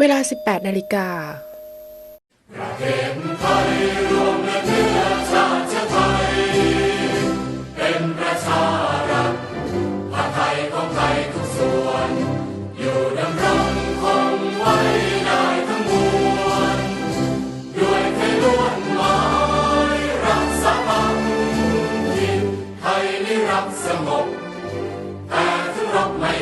เวลา 18 นาฬิกา ความสงบแต่ถึงรบไม่